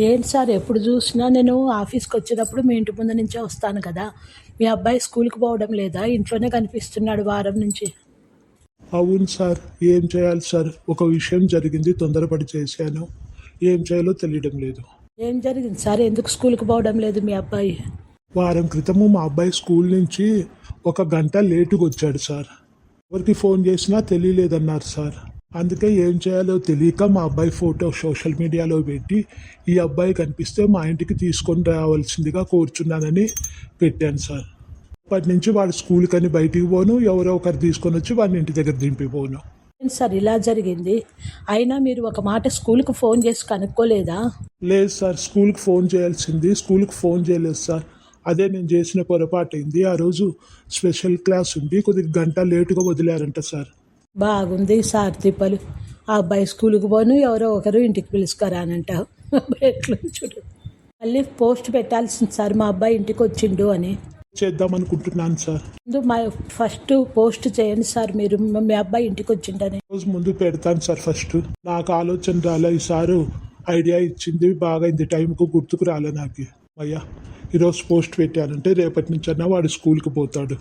ఏంటి సార్ ఎప్పుడు చూసినా నేను ఆఫీస్కి వచ్చేటప్పుడు మీ ఇంటి ముందు నుంచే వస్తాను కదా. మీ అబ్బాయి స్కూల్కి పోవడం లేదా? ఇంట్లోనే కనిపిస్తున్నాడు వారం నుంచి. అవును సార్ ఏం చేయాలి సార్? ఒక విషయం జరిగింది తొందరపడి చేశాను. ఏం చేయాలో తెలియడం లేదు. ఏం జరిగింది సార్? ఎందుకు స్కూల్కి పోవడం లేదు మీ అబ్బాయి? వారం క్రితము మా అబ్బాయి స్కూల్ నుంచి ఒక గంట లేటుగా వచ్చాడు సార్. ఎవరికి ఫోన్ చేసినా తెలియలేదన్నారు సార్. అందుకే ఏం చేయాలో తెలియక మా అబ్బాయి ఫోటో సోషల్ మీడియాలో పెట్టి ఈ అబ్బాయి కనిపిస్తే మా ఇంటికి తీసుకొని రావాల్సిందిగా కోరుచున్నానని పెట్టాను సార్. అప్పటి నుంచి వాడు స్కూల్కి అని బయటికి పోను ఎవరో ఒకరు తీసుకొని వచ్చి వాడిని ఇంటి దగ్గర దింపిపోను సార్ ఇలా జరిగింది? అయినా మీరు ఒక మాట స్కూల్కి ఫోన్ చేసి కనుక్కోలేదా? లేదు సార్ స్కూల్కి ఫోన్ చేయాల్సింది స్కూల్కి ఫోన్ చేయలేదు సార్. అదే నేను చేసిన పొరపాటు అయింది. ఆ రోజు స్పెషల్ క్లాస్ ఉంది కొద్దిగా గంట లేటుగా వదిలారంట సార్. బాగుంది సార్ తిప్పలు ఆ అబ్బాయి స్కూల్కి పోను ఎవరో ఒకరు ఇంటికి పిలుచుకరానంట ఎట్లా చూడు. మళ్ళీ పోస్ట్ పెట్టాల్సింది సార్ మా అబ్బాయి ఇంటికి వచ్చిండు అని. చేద్దాం అనుకుంటున్నాను సార్. ముందు మా ఫస్ట్ పోస్ట్ చేయండి సార్ మీరు మీ అబ్బాయి ఇంటికి వచ్చిండని. రోజు ముందు పెడతాను సార్ ఫస్ట్. నాకు ఆలోచన రాలే ఈ సారు ఐడియా ఇచ్చింది బాగా ఇంది టైంకు గుర్తుకు రాలే నాకు. అయ్యా ఈరోజు పోస్ట్ పెట్టానంటే రేపటి నుంచి అన్నా వాడు స్కూల్కి పోతాడు.